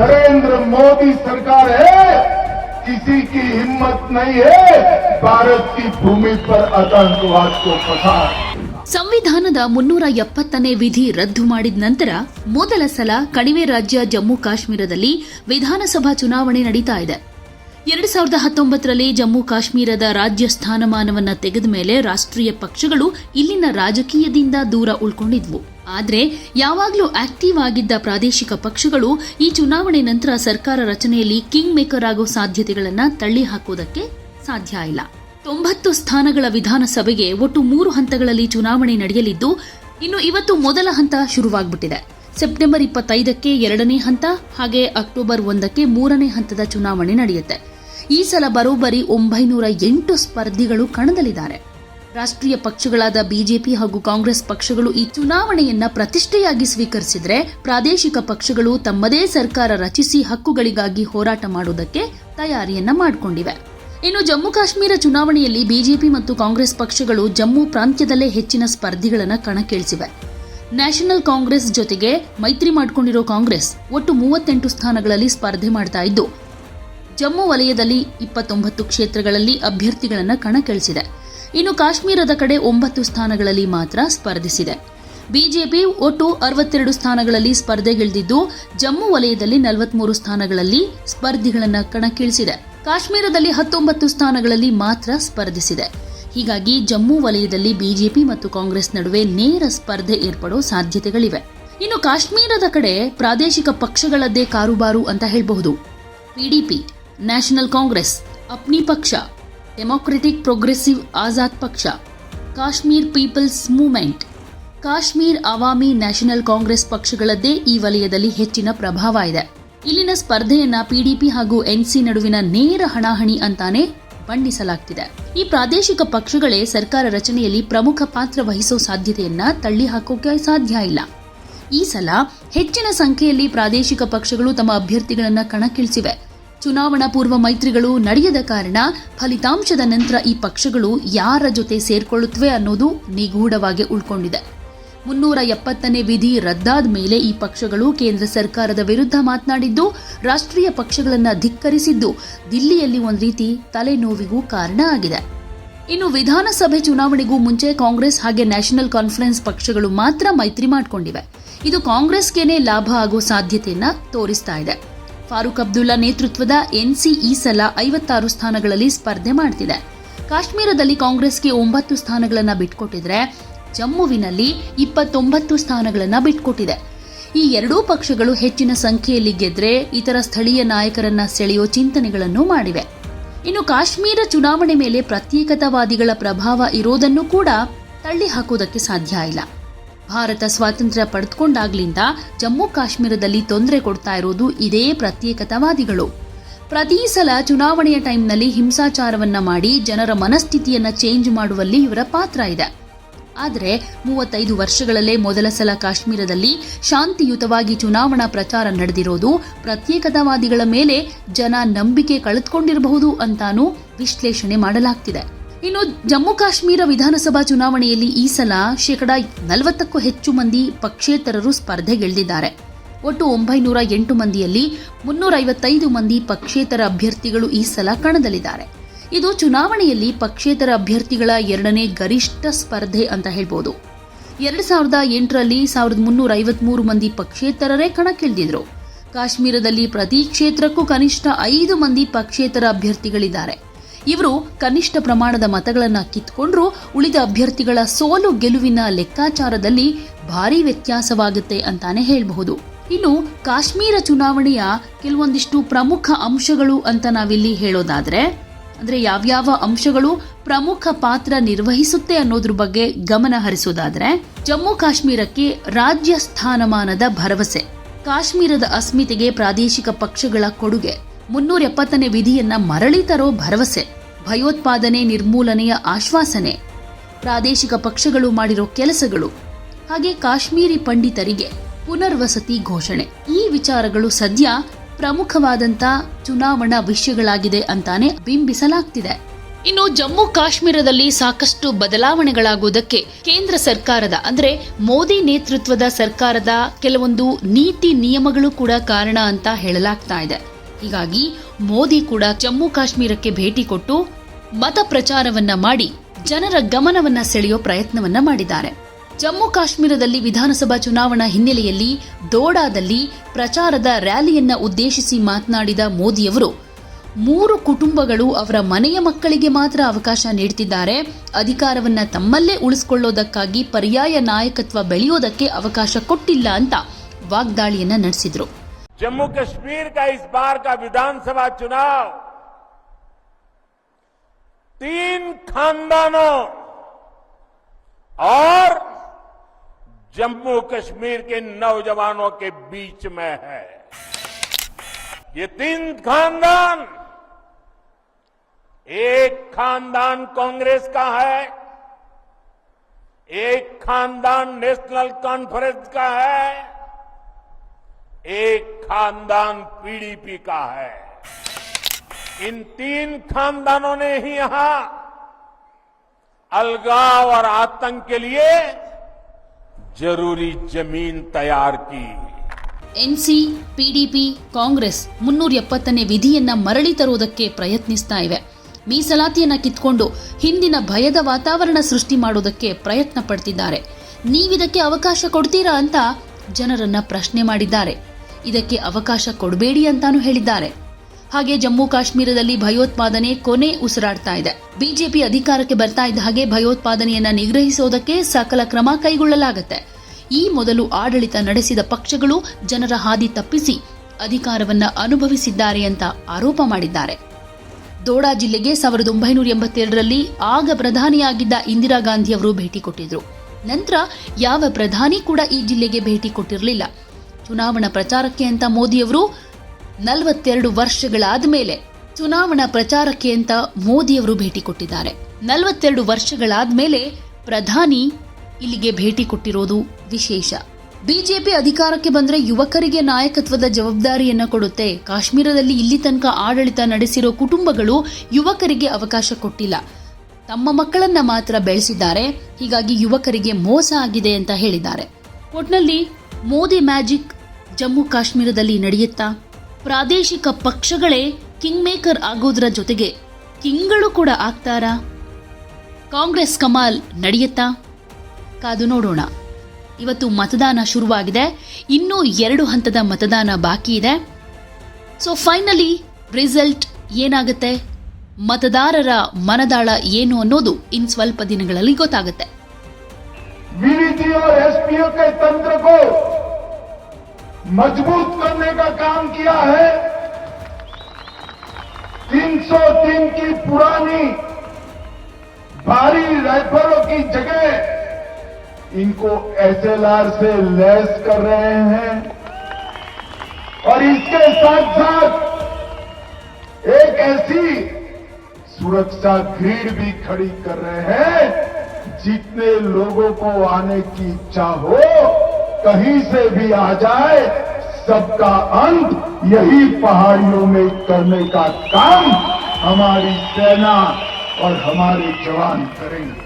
नरेंद्र मोदी सरकार है किसी की हिम्मत नहीं है भारत की भूमि पर आतंकवाद को फंसा ಸಂವಿಧಾನದ ಮುನ್ನೂರ ಎಪ್ಪತ್ತನೇ ವಿಧಿ ರದ್ದು ಮಾಡಿದ ನಂತರ ಮೊದಲ ಸಲ ಕಣಿವೆ ರಾಜ್ಯ ಜಮ್ಮು ಕಾಶ್ಮೀರದಲ್ಲಿ ವಿಧಾನಸಭಾ ಚುನಾವಣೆ ನಡೀತಾ ಇದೆ ಎರಡು ಸಾವಿರದ ಹತ್ತೊಂಬತ್ತರಲ್ಲಿ ಜಮ್ಮು ಕಾಶ್ಮೀರದ ರಾಜ್ಯ ಸ್ಥಾನಮಾನವನ್ನ ತೆಗೆದ ಮೇಲೆ ರಾಷ್ಟ್ರೀಯ ಪಕ್ಷಗಳು ಇಲ್ಲಿನ ರಾಜಕೀಯದಿಂದ ದೂರ ಉಳ್ಕೊಂಡಿದ್ವು ಆದ್ರೆ ಯಾವಾಗಲೂ ಆಕ್ಟಿವ್ ಆಗಿದ್ದ ಪ್ರಾದೇಶಿಕ ಪಕ್ಷಗಳು ಈ ಚುನಾವಣೆ ನಂತರ ಸರ್ಕಾರ ರಚನೆಯಲ್ಲಿ ಕಿಂಗ್ ಮೇಕರ್ ಆಗೋ ಸಾಧ್ಯತೆಗಳನ್ನು ತಳ್ಳಿ ಹಾಕೋದಕ್ಕೆ ಸಾಧ್ಯ ಇಲ್ಲ. ತೊಂಬತ್ತು ಸ್ಥಾನಗಳ ವಿಧಾನಸಭೆಗೆ ಒಟ್ಟು ಮೂರು ಹಂತಗಳಲ್ಲಿ ಚುನಾವಣೆ ನಡೆಯಲಿದ್ದು, ಇನ್ನು ಇವತ್ತು ಮೊದಲ ಹಂತ ಶುರುವಾಗ್ಬಿಟ್ಟಿದೆ. ಸೆಪ್ಟೆಂಬರ್ ಇಪ್ಪತ್ತೈದಕ್ಕೆ ಎರಡನೇ ಹಂತ, ಹಾಗೆ ಅಕ್ಟೋಬರ್ ಒಂದಕ್ಕೆ ಮೂರನೇ ಹಂತದ ಚುನಾವಣೆ ನಡೆಯುತ್ತೆ. ಈ ಸಲ ಬರೋಬ್ಬರಿ ಒಂಬೈನೂರ ಎಂಟು ಸ್ಪರ್ಧಿಗಳು ಕಣದಲ್ಲಿದ್ದಾರೆ. ರಾಷ್ಟ್ರೀಯ ಪಕ್ಷಗಳಾದ ಬಿಜೆಪಿ ಹಾಗೂ ಕಾಂಗ್ರೆಸ್ ಪಕ್ಷಗಳು ಈ ಚುನಾವಣೆಯನ್ನ ಪ್ರತಿಷ್ಠೆಯಾಗಿ ಸ್ವೀಕರಿಸಿದ್ರೆ ಪ್ರಾದೇಶಿಕ ಪಕ್ಷಗಳು ತಮ್ಮದೇ ಸರ್ಕಾರ ರಚಿಸಿ ಹಕ್ಕುಗಳಿಗಾಗಿ ಹೋರಾಟ ಮಾಡುವುದಕ್ಕೆ ತಯಾರಿಯನ್ನ ಮಾಡಿಕೊಂಡಿವೆ. ಇನ್ನು ಜಮ್ಮು ಕಾಶ್ಮೀರ ಚುನಾವಣೆಯಲ್ಲಿ ಬಿಜೆಪಿ ಮತ್ತು ಕಾಂಗ್ರೆಸ್ ಪಕ್ಷಗಳು ಜಮ್ಮು ಪ್ರಾಂತ್ಯದಲ್ಲೇ ಹೆಚ್ಚಿನ ಸ್ಪರ್ಧಿಗಳನ್ನು ಕಣಕ್ಕಿಳಿಸಿವೆ. ನ್ಯಾಷನಲ್ ಕಾಂಗ್ರೆಸ್ ಜೊತೆಗೆ ಮೈತ್ರಿ ಮಾಡಿಕೊಂಡಿರೋ ಕಾಂಗ್ರೆಸ್ ಒಟ್ಟು ಮೂವತ್ತೆಂಟು ಸ್ಥಾನಗಳಲ್ಲಿ ಸ್ಪರ್ಧೆ ಮಾಡ್ತಾ ಇದ್ದು, ಜಮ್ಮು ವಲಯದಲ್ಲಿ ಇಪ್ಪತ್ತೊಂಬತ್ತು ಕ್ಷೇತ್ರಗಳಲ್ಲಿ ಅಭ್ಯರ್ಥಿಗಳನ್ನು ಕಣಕ್ಕಿಳಿಸಿದೆ. ಇನ್ನು ಕಾಶ್ಮೀರದ ಕಡೆ ಒಂಬತ್ತು ಸ್ಥಾನಗಳಲ್ಲಿ ಮಾತ್ರ ಸ್ಪರ್ಧಿಸಿದೆ. ಬಿಜೆಪಿ ಒಟ್ಟು ಅರವತ್ತೆರಡು ಸ್ಥಾನಗಳಲ್ಲಿ ಸ್ಪರ್ಧೆಗಿಳಿದಿದ್ದು ಜಮ್ಮು ವಲಯದಲ್ಲಿ ನಲವತ್ಮೂರು ಸ್ಥಾನಗಳಲ್ಲಿ ಸ್ಪರ್ಧಿಗಳನ್ನು ಕಣಕ್ಕಿಳಿಸಿದೆ. ಕಾಶ್ಮೀರದಲ್ಲಿ ಹತ್ತೊಂಬತ್ತು ಸ್ಥಾನಗಳಲ್ಲಿ ಮಾತ್ರ ಸ್ಪರ್ಧಿಸಿದೆ. ಹೀಗಾಗಿ ಜಮ್ಮು ವಲಯದಲ್ಲಿ ಬಿಜೆಪಿ ಮತ್ತು ಕಾಂಗ್ರೆಸ್ ನಡುವೆ ನೇರ ಸ್ಪರ್ಧೆ ಏರ್ಪಡೋ ಸಾಧ್ಯತೆಗಳಿವೆ. ಇನ್ನು ಕಾಶ್ಮೀರದ ಕಡೆ ಪ್ರಾದೇಶಿಕ ಪಕ್ಷಗಳದ್ದೇ ಕಾರುಬಾರು ಅಂತ ಹೇಳಬಹುದು. ಪಿಡಿಪಿ, ನ್ಯಾಷನಲ್ ಕಾಂಗ್ರೆಸ್, ಅಪ್ನಿ ಪಕ್ಷ. ಡೆಮೊಕ್ರೆಟಿಕ್ ಪ್ರೋಗ್ರೆಸಿವ್ ಆಜಾದ್ ಪಕ್ಷ Kashmir People's Movement Kashmir Awami National Congress ಪಕ್ಷಗಳದ್ದೇ ಈ ವಲಯದಲ್ಲಿ ಹೆಚ್ಚಿನ ಪ್ರಭಾವ ಇದೆ. ಇಲ್ಲಿನ ಸ್ಪರ್ಧೆಯನ್ನ ಪಿಡಿಪಿ ಹಾಗೂ ಎನ್ಸಿ ನಡುವಿನ ನೇರ ಹಣಾಹಣಿ ಅಂತಾನೆ ಬಣ್ಣಿಸಲಾಗ್ತಿದೆ ಈ ಪ್ರಾದೇಶಿಕ ಪಕ್ಷಗಳೇ ಸರ್ಕಾರ ರಚನೆಯಲ್ಲಿ ಪ್ರಮುಖ ಪಾತ್ರ ವಹಿಸೋ ಸಾಧ್ಯತೆಯನ್ನ ತಳ್ಳಿ ಹಾಕೋಕೆ ಸಾಧ್ಯ ಇಲ್ಲ. ಈ ಸಲ ಹೆಚ್ಚಿನ ಸಂಖ್ಯೆಯಲ್ಲಿ ಪ್ರಾದೇಶಿಕ ಪಕ್ಷಗಳು ತಮ್ಮ ಅಭ್ಯರ್ಥಿಗಳನ್ನು ಕಣಕ್ಕಿಳಿಸಿವೆ. ಚುನಾವಣಾ ಪೂರ್ವ ಮೈತ್ರಿಗಳು ನಡೆಯದ ಕಾರಣ ಫಲಿತಾಂಶದ ನಂತರ ಈ ಪಕ್ಷಗಳು ಯಾರ ಜೊತೆ ಸೇರ್ಕೊಳ್ಳುತ್ತವೆ ಅನ್ನೋದು ನಿಗೂಢವಾಗಿ ಉಳ್ಕೊಂಡಿದೆ. ಮುನ್ನೂರ ಎಪ್ಪತ್ತನೇ ವಿಧಿ ರದ್ದಾದ ಮೇಲೆ ಈ ಪಕ್ಷಗಳು ಕೇಂದ್ರ ಸರ್ಕಾರದ ವಿರುದ್ಧ ಮಾತನಾಡಿದ್ದು, ರಾಷ್ಟ್ರೀಯ ಪಕ್ಷಗಳನ್ನ ಧಿಕ್ಕರಿಸಿದ್ದು ದಿಲ್ಲಿಯಲ್ಲಿ ಒಂದು ರೀತಿ ತಲೆನೋವಿಗೂ ಕಾರಣ ಆಗಿದೆ. ಇನ್ನು ವಿಧಾನಸಭೆ ಚುನಾವಣೆಗೂ ಮುಂಚೆ ಕಾಂಗ್ರೆಸ್ ಹಾಗೆ ನ್ಯಾಷನಲ್ ಕಾನ್ಫರೆನ್ಸ್ ಪಕ್ಷಗಳು ಮಾತ್ರ ಮೈತ್ರಿ ಮಾಡಿಕೊಂಡಿವೆ. ಇದು ಕಾಂಗ್ರೆಸ್ಗೇನೆ ಲಾಭ ಆಗೋ ಸಾಧ್ಯತೆಯನ್ನ ತೋರಿಸ್ತಾ ಇದೆ. ಫಾರೂಕ್ ಅಬ್ದುಲ್ಲಾ ನೇತೃತ್ವದ ಎನ್ಸಿ ಈ ಸಲ ಐವತ್ತಾರು ಸ್ಥಾನಗಳಲ್ಲಿ ಸ್ಪರ್ಧೆ ಮಾಡ್ತಿದೆ. ಕಾಶ್ಮೀರದಲ್ಲಿ ಕಾಂಗ್ರೆಸ್ಗೆ ಒಂಬತ್ತು ಸ್ಥಾನಗಳನ್ನು ಬಿಟ್ಕೊಟ್ಟಿದ್ರೆ ಜಮ್ಮುವಿನಲ್ಲಿ ಇಪ್ಪತ್ತೊಂಬತ್ತು ಸ್ಥಾನಗಳನ್ನು ಬಿಟ್ಕೊಟ್ಟಿದೆ. ಈ ಎರಡೂ ಪಕ್ಷಗಳು ಹೆಚ್ಚಿನ ಸಂಖ್ಯೆಯಲ್ಲಿ ಗೆದ್ರೆ ಇತರ ಸ್ಥಳೀಯ ನಾಯಕರನ್ನ ಸೆಳೆಯೋ ಚಿಂತನೆಗಳನ್ನು ಮಾಡಿವೆ. ಇನ್ನು ಕಾಶ್ಮೀರ ಚುನಾವಣೆ ಮೇಲೆ ಪ್ರತ್ಯೇಕತಾವಾದಿಗಳ ಪ್ರಭಾವ ಇರೋದನ್ನು ಕೂಡ ತಳ್ಳಿ ಹಾಕೋದಕ್ಕೆ ಸಾಧ್ಯ ಇಲ್ಲ. ಭಾರತ ಸ್ವಾತಂತ್ರ್ಯ ಪಡೆದುಕೊಂಡಾಗ್ಲಿಂದ ಜಮ್ಮು ಕಾಶ್ಮೀರದಲ್ಲಿ ತೊಂದರೆ ಕೊಡ್ತಾ ಇರೋದು ಇದೇ ಪ್ರತ್ಯೇಕತಾವಾದಿಗಳು. ಪ್ರತಿ ಸಲ ಚುನಾವಣೆಯ ಟೈಮ್ನಲ್ಲಿ ಹಿಂಸಾಚಾರವನ್ನ ಮಾಡಿ ಜನರ ಮನಸ್ಥಿತಿಯನ್ನ ಚೇಂಜ್ ಮಾಡುವಲ್ಲಿ ಇವರ ಪಾತ್ರ ಇದೆ. ಆದರೆ ಮೂವತ್ತೈದು ವರ್ಷಗಳಲ್ಲೇ ಮೊದಲ ಸಲ ಕಾಶ್ಮೀರದಲ್ಲಿ ಶಾಂತಿಯುತವಾಗಿ ಚುನಾವಣಾ ಪ್ರಚಾರ ನಡೆದಿರೋದು ಪ್ರತ್ಯೇಕತಾವಾದಿಗಳ ಮೇಲೆ ಜನ ನಂಬಿಕೆ ಕಳೆದುಕೊಂಡಿರಬಹುದು ಅಂತಾನೂ ವಿಶ್ಲೇಷಣೆ ಮಾಡಲಾಗ್ತಿದೆ. ಇನ್ನು ಜಮ್ಮು ಕಾಶ್ಮೀರ ವಿಧಾನಸಭಾ ಚುನಾವಣೆಯಲ್ಲಿ ಈ ಸಲ ಶೇಕಡಾ ನಲವತ್ತಕ್ಕೂ ಹೆಚ್ಚು ಮಂದಿ ಪಕ್ಷೇತರರು ಸ್ಪರ್ಧೆಗಿಳಿದಿದ್ದಾರೆ. ಒಟ್ಟು ಒಂಬೈನೂರ ಎಂಟು ಮಂದಿಯಲ್ಲಿ ಮುನ್ನೂರ ಐವತ್ತೈದು ಮಂದಿ ಪಕ್ಷೇತರ ಅಭ್ಯರ್ಥಿಗಳು ಈ ಸಲ ಕಣದಲ್ಲಿದ್ದಾರೆ. ಇದು ಚುನಾವಣೆಯಲ್ಲಿ ಪಕ್ಷೇತರ ಅಭ್ಯರ್ಥಿಗಳ ಎರಡನೇ ಗರಿಷ್ಠ ಸ್ಪರ್ಧೆ ಅಂತ ಹೇಳ್ಬೋದು. ಎರಡು ಸಾವಿರದ ಎಂಟರಲ್ಲಿ ಸಾವಿರದ ಮುನ್ನೂರ ಐವತ್ಮೂರು ಮಂದಿ ಪಕ್ಷೇತರರೇ ಕಣಕ್ಕಿಳಿದಿದ್ರು. ಕಾಶ್ಮೀರದಲ್ಲಿ ಪ್ರತಿ ಕ್ಷೇತ್ರಕ್ಕೂ ಕನಿಷ್ಠ ಐದು ಮಂದಿ ಪಕ್ಷೇತರ ಅಭ್ಯರ್ಥಿಗಳಿದ್ದಾರೆ. ಇವರು ಕನಿಷ್ಠ ಪ್ರಮಾಣದ ಮತಗಳನ್ನು ಕಿತ್ಕೊಂಡ್ರೂ ಉಳಿದ ಅಭ್ಯರ್ಥಿಗಳ ಸೋಲು ಗೆಲುವಿನ ಲೆಕ್ಕಾಚಾರದಲ್ಲಿ ಭಾರೀ ವ್ಯತ್ಯಾಸವಾಗುತ್ತೆ ಅಂತಾನೆ ಹೇಳಬಹುದು. ಇನ್ನು ಕಾಶ್ಮೀರ ಚುನಾವಣೆಯ ಕೆಲವೊಂದಿಷ್ಟು ಪ್ರಮುಖ ಅಂಶಗಳು ಅಂತ ನಾವಿಲ್ಲಿ ಹೇಳೋದಾದ್ರೆ, ಅಂದ್ರೆ ಯಾವ್ಯಾವ ಅಂಶಗಳು ಪ್ರಮುಖ ಪಾತ್ರ ನಿರ್ವಹಿಸುತ್ತೆ ಅನ್ನೋದ್ರ ಬಗ್ಗೆ ಗಮನ ಹರಿಸೋದಾದ್ರೆ, ಜಮ್ಮು ಕಾಶ್ಮೀರಕ್ಕೆ ರಾಜ್ಯ ಸ್ಥಾನಮಾನದ ಭರವಸೆ. ಕಾಶ್ಮೀರದ ಅಸ್ಮಿತೆಗೆ ಪ್ರಾದೇಶಿಕ ಪಕ್ಷಗಳ ಕೊಡುಗೆ. ಮುನ್ನೂರ ಎಪ್ಪತ್ತನೇ ವಿಧಿಯನ್ನ ಮರಳಿ ತರೋ ಭರವಸೆ, ಭಯೋತ್ಪಾದನೆ ನಿರ್ಮೂಲನೆಯ ಆಶ್ವಾಸನೆ, ಪ್ರಾದೇಶಿಕ ಪಕ್ಷಗಳು ಮಾಡಿರೋ ಕೆಲಸಗಳು, ಹಾಗೆ ಕಾಶ್ಮೀರಿ ಪಂಡಿತರಿಗೆ ಪುನರ್ವಸತಿ ಘೋಷಣೆ. ಈ ವಿಚಾರಗಳು ಸದ್ಯ ಪ್ರಮುಖವಾದಂತ ಚುನಾವಣಾ ವಿಷಯಗಳಾಗಿದೆ ಅಂತಾನೆ ಬಿಂಬಿಸಲಾಗ್ತಿದೆ. ಇನ್ನು ಜಮ್ಮು ಕಾಶ್ಮೀರದಲ್ಲಿ ಸಾಕಷ್ಟು ಬದಲಾವಣೆಗಳಾಗುವುದಕ್ಕೆ ಕೇಂದ್ರ ಸರ್ಕಾರದ, ಅಂದ್ರೆ ಮೋದಿ ನೇತೃತ್ವದ ಸರ್ಕಾರದ ಕೆಲವೊಂದು ನೀತಿ ನಿಯಮಗಳು ಕೂಡ ಕಾರಣ ಅಂತ ಹೇಳಲಾಗ್ತಾ ಇದೆ. ಹೀಗಾಗಿ ಮೋದಿ ಕೂಡ ಜಮ್ಮು ಕಾಶ್ಮೀರಕ್ಕೆ ಭೇಟಿ ಕೊಟ್ಟು ಮತ ಪ್ರಚಾರವನ್ನ ಮಾಡಿ ಜನರ ಗಮನವನ್ನ ಸೆಳೆಯೋ ಪ್ರಯತ್ನವನ್ನ ಮಾಡಿದ್ದಾರೆ. ಜಮ್ಮು ಕಾಶ್ಮೀರದಲ್ಲಿ ವಿಧಾನಸಭಾ ಚುನಾವಣಾ ಹಿನ್ನೆಲೆಯಲ್ಲಿ ದೋಡಾದಲ್ಲಿ ಪ್ರಚಾರದ ರ್ಯಾಲಿಯನ್ನ ಉದ್ದೇಶಿಸಿ ಮಾತನಾಡಿದ ಮೋದಿಯವರು ಮೂರು ಕುಟುಂಬಗಳು ಅವರ ಮನೆಯ ಮಕ್ಕಳಿಗೆ ಮಾತ್ರ ಅವಕಾಶ ನೀಡುತ್ತಿದ್ದಾರೆ ಅಧಿಕಾರವನ್ನ ತಮ್ಮಲ್ಲೇ ಉಳಿಸಿಕೊಳ್ಳೋದಕ್ಕಾಗಿ ಪರ್ಯಾಯ ನಾಯಕತ್ವ ಬೆಳೆಯೋದಕ್ಕೆ ಅವಕಾಶ ಕೊಟ್ಟಿಲ್ಲ ಅಂತ ವಾಗ್ದಾಳಿಯನ್ನ ನಡೆಸಿದ್ರು. जम्मू कश्मीर का इस बार का विधानसभा चुनाव। तीन खानदानों और जम्मू कश्मीर के नौजवानों के बीच में है। ये तीन खानदान, एक खानदान कांग्रेस का है, एक खानदान नेशनल कॉन्फ्रेंस का है। एक खानदान पीडीपी का है इन तीन खानदानों ने ही यहां अलगाव और आतंक के लिए जरूरी जमीन तैयार की ಎನ್ಸಿ ಪಿಡಿಪಿ ಕಾಂಗ್ರೆಸ್ ಮುನ್ನೂರ ಎಪ್ಪತ್ತನೇ ವಿಧಿಯನ್ನ ಮರಳಿ ತರುವುದಕ್ಕೆ ಪ್ರಯತ್ನಿಸ್ತಾ ಇವೆ ಮೀಸಲಾತಿಯನ್ನ ಕಿತ್ಕೊಂಡು ಹಿಂದಿನ ಭಯದ ವಾತಾವರಣ ಸೃಷ್ಟಿ ಮಾಡೋದಕ್ಕೆ ಪ್ರಯತ್ನ ಪಡ್ತಿದ್ದಾರೆ ನೀವಿದಕ್ಕೆ ಅವಕಾಶ ಕೊಡ್ತೀರಾ ಅಂತ ಜನರನ್ನ ಪ್ರಶ್ನೆ ಮಾಡಿದ್ದಾರೆ ಇದಕ್ಕೆ ಅವಕಾಶ ಕೊಡಬೇಡಿ ಅಂತಾನೂ ಹೇಳಿದ್ದಾರೆ. ಹಾಗೆ ಜಮ್ಮು ಕಾಶ್ಮೀರದಲ್ಲಿ ಭಯೋತ್ಪಾದನೆ ಕೊನೆ ಉಸಿರಾಡ್ತಾ ಇದೆ. ಬಿಜೆಪಿ ಅಧಿಕಾರಕ್ಕೆ ಬರ್ತಾ ಇದ್ದ ಹಾಗೆ ಭಯೋತ್ಪಾದನೆಯನ್ನ ನಿಗ್ರಹಿಸೋದಕ್ಕೆ ಸಕಲ ಕ್ರಮ ಕೈಗೊಳ್ಳಲಾಗುತ್ತೆ. ಈ ಮೊದಲು ಆಡಳಿತ ನಡೆಸಿದ ಪಕ್ಷಗಳು ಜನರ ಹಾದಿ ತಪ್ಪಿಸಿ ಅಧಿಕಾರವನ್ನ ಅನುಭವಿಸಿದ್ದಾರೆ ಅಂತ ಆರೋಪ ಮಾಡಿದ್ದಾರೆ. ದೋಡಾ ಜಿಲ್ಲೆಗೆ ಸಾವಿರದ ಒಂಬೈನೂರ ಎಂಬತ್ತೆರಡರಲ್ಲಿ ಆಗ ಪ್ರಧಾನಿಯಾಗಿದ್ದ ಇಂದಿರಾ ಗಾಂಧಿ ಅವರು ಭೇಟಿ ಕೊಟ್ಟಿದ್ರು. ನಂತರ ಯಾವ ಪ್ರಧಾನಿ ಕೂಡ ಈ ಜಿಲ್ಲೆಗೆ ಭೇಟಿ ಕೊಟ್ಟಿರಲಿಲ್ಲ. ಚುನಾವಣಾ ಪ್ರಚಾರಕ್ಕೆ ಅಂತ ಮೋದಿಯವರು ನಲವತ್ತೆರಡು ವರ್ಷಗಳಾದ ಮೇಲೆ ಚುನಾವಣಾ ಪ್ರಚಾರಕ್ಕೆ ಅಂತ ಮೋದಿಯವರು ಭೇಟಿ ಕೊಟ್ಟಿದ್ದಾರೆ. ನಲವತ್ತೆರಡು ವರ್ಷಗಳಾದ ಮೇಲೆ ಪ್ರಧಾನಿ ಇಲ್ಲಿಗೆ ಭೇಟಿ ಕೊಟ್ಟಿರೋದು ವಿಶೇಷ. ಬಿಜೆಪಿ ಅಧಿಕಾರಕ್ಕೆ ಬಂದ್ರೆ ಯುವಕರಿಗೆ ನಾಯಕತ್ವದ ಜವಾಬ್ದಾರಿಯನ್ನು ಕೊಡುತ್ತೆ. ಕಾಶ್ಮೀರದಲ್ಲಿ ಇಲ್ಲಿ ತನಕ ಆಡಳಿತ ನಡೆಸಿರೋ ಕುಟುಂಬಗಳು ಯುವಕರಿಗೆ ಅವಕಾಶ ಕೊಟ್ಟಿಲ್ಲ. ತಮ್ಮ ಮಕ್ಕಳನ್ನ ಮಾತ್ರ ಬೆಳೆಸಿದ್ದಾರೆ. ಹೀಗಾಗಿ ಯುವಕರಿಗೆ ಮೋಸ ಆಗಿದೆ ಅಂತ ಹೇಳಿದ್ದಾರೆ. ಒಟ್ನಲ್ಲಿ ಮೋದಿ ಮ್ಯಾಜಿಕ್ ಜಮ್ಮು ಕಾಶ್ಮೀರದಲ್ಲಿ ನಡೆಯುತ್ತಾ ಪ್ರಾದೇಶಿಕ ಪಕ್ಷಗಳೇ ಕಿಂಗ್ ಮೇಕರ್ ಆಗೋದ್ರ ಜೊತೆಗೆ ಕಿಂಗ್ಗಳು ಕೂಡ ಆಗ್ತಾರಾ? ಕಾಂಗ್ರೆಸ್ ಕಮಾಲ್ ನಡೆಯುತ್ತಾ? ಕಾದು ನೋಡೋಣ. ಇವತ್ತು ಮತದಾನ ಶುರುವಾಗಿದೆ. ಇನ್ನೂ ಎರಡು ಹಂತದ ಮತದಾನ ಬಾಕಿ ಇದೆ. ಸೊ ಫೈನಲಿ ರಿಸಲ್ಟ್ ಏನಾಗುತ್ತೆ? ಮತದಾರರ ಮನದಾಳ ಏನು ಅನ್ನೋದು ಇನ್ ಸ್ವಲ್ಪ ದಿನಗಳಲ್ಲಿ ಗೊತ್ತಾಗುತ್ತೆ. मज़बूत करने का काम किया है। 303 की पुरानी भारी राइफलों की जगह इनको एसएलआर से लैस कर रहे हैं। और इसके साथ साथ एक ऐसी सुरक्षा ग्रिड भी खड़ी कर रहे हैं, जितने लोगों को आने की इच्छा हो, कहीं से भी आ जाए सबका अंत यही पहाड़ियों में करने का काम हमारी सेना और हमारे जवान करेंगे।